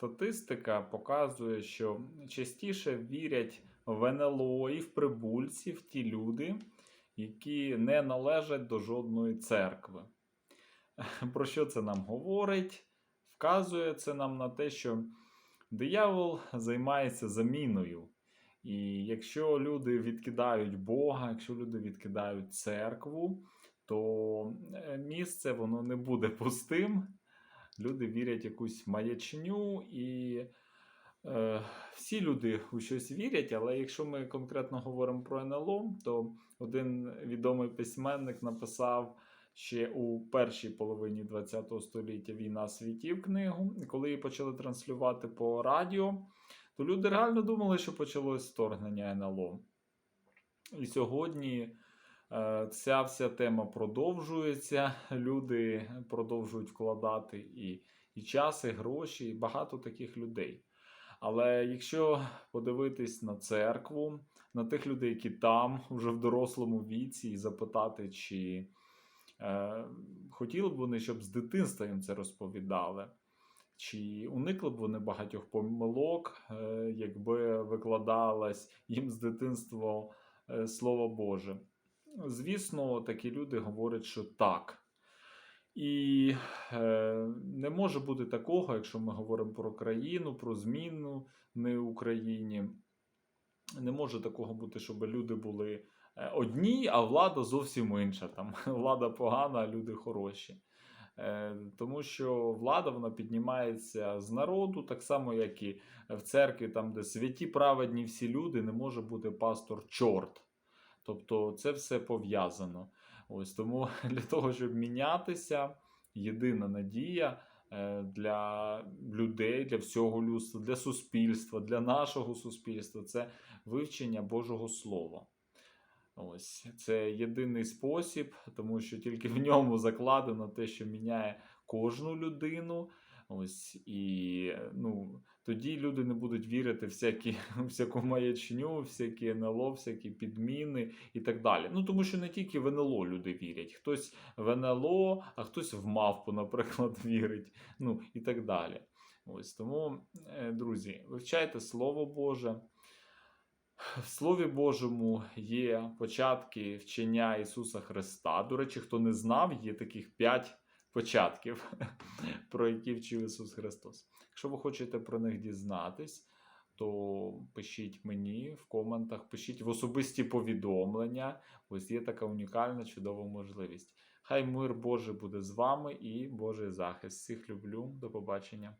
статистика показує, що частіше вірять в НЛО і в прибульців ті люди, які не належать до жодної церкви. Про що це нам говорить? Вказує це нам на те, що диявол займається заміною. І якщо люди відкидають Бога, якщо люди відкидають церкву, то е, місце воно не буде пустим. Люди вірять якусь маячню, і е, всі люди у щось вірять. Але якщо ми конкретно говоримо про НЛО, то один відомий письменник написав ще у першій половині ХХ століття Війна світів книгу. І коли її почали транслювати по радіо, то люди реально думали, що почалось вторгнення НЛО. І сьогодні ця вся тема продовжується. Люди продовжують вкладати і, і час, і гроші, і багато таких людей. Але якщо подивитись на церкву, на тих людей, які там уже в дорослому віці, і запитати, чи е, хотіли б вони, щоб з дитинства їм це розповідали, чи уникли б вони багатьох помилок, е, якби викладалось їм з дитинства е, Слово Боже. Звісно, такі люди говорять, що так. І е, не може бути такого, якщо ми говоримо про країну, про зміну не Україні. Не може такого бути, щоб люди були е, одні, а влада зовсім інша. Там влада погана, а люди хороші. Е, Тому що влада вона піднімається з народу, так само, як і в церкві, там, де святі праведні всі люди, не може бути пастор чорт. Тобто це все пов'язано. Ось тому для того, щоб мінятися, єдина надія е, для людей, для всього людства, для суспільства, для нашого суспільства це вивчення Божого Слова. Ось це єдиний спосіб, тому що тільки в ньому закладено те, що міняє кожну людину. Ось і ну, тоді люди не будуть вірити всякі, всяку маячню, всякі НЛО, всякі підміни і так далі. Ну тому що не тільки в НЛО люди вірять, хтось в НЛО, а хтось в мавпу, наприклад, вірить. Ну і так далі. Ось тому, е, друзі, вивчайте Слово Боже. В Слові Божому є початки вчення Ісуса Христа. До речі, хто не знав, є таких п'ять початків, про які вчив Ісус Христос. Якщо ви хочете про них дізнатись, то пишіть мені в коментах, пишіть в особисті повідомлення. Ось є така унікальна, чудова можливість. Хай мир Божий буде з вами і Божий захист. Всіх люблю. До побачення.